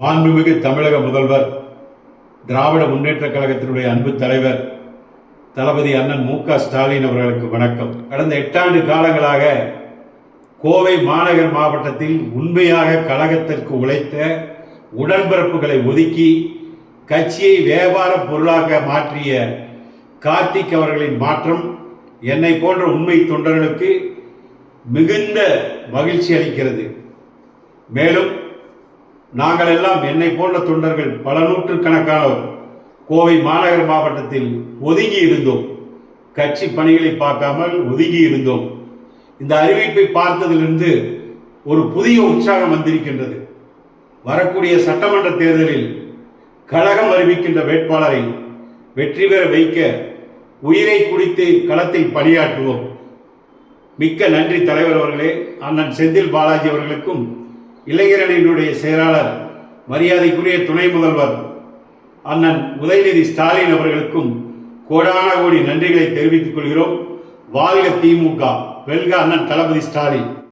மாண்புமிகு தமிழக முதல்வர் திராவிட முன்னேற்றக் கழகத்தினுடைய அன்பு தலைவர் தளபதி அண்ணன் மு க ஸ்டாலின் அவர்களுக்கு வணக்கம். கடந்த எட்டாண்டு காலங்களாக கோவை மாநகர் மாவட்டத்தில் உண்மையாக கழகத்திற்கு உழைத்த உடன்பிறப்புகளை ஒதுக்கி கட்சியை வியாபார பொருளாக மாற்றிய கார்த்திக் அவர்களின் மாற்றம் என்னை போன்ற உண்மை தொண்டர்களுக்கு மிகுந்த மகிழ்ச்சி அளிக்கிறது. மேலும் நாங்கள் எல்லாம் என்னை போன்ற தொண்டர்கள் பல நூற்றுக்கணக்கானோர் கோவை மாநகர் மாவட்டத்தில் ஒதுங்கி இருந்தோம். கட்சி பணிகளை பார்க்காமல் ஒதுங்கி இருந்தோம். இந்த அறிவிப்பை பார்த்ததிலிருந்து ஒரு புதிய உற்சாகம் வந்திருக்கின்றது. வரக்கூடிய சட்டமன்ற தேர்தலில் கழகம் அறிவிக்கின்ற வேட்பாளரை வெற்றி பெற வைக்க உயிரை குடித்து களத்தில் பணியாற்றுவோம். மிக்க நன்றி தலைவர் அவர்களே. அண்ணன் செந்தில் பாலாஜி அவர்களுக்கும் இளைஞரணியினுடைய செயலாளர் மரியாதைக்குரிய துணை முதல்வர் அண்ணன் உதயநிதி ஸ்டாலின் அவர்களுக்கும் கோடான கோடி நன்றிகளை தெரிவித்துக் கொள்கிறோம். வாழ்க திமுக. வெல்க அண்ணன் தளபதி ஸ்டாலின்.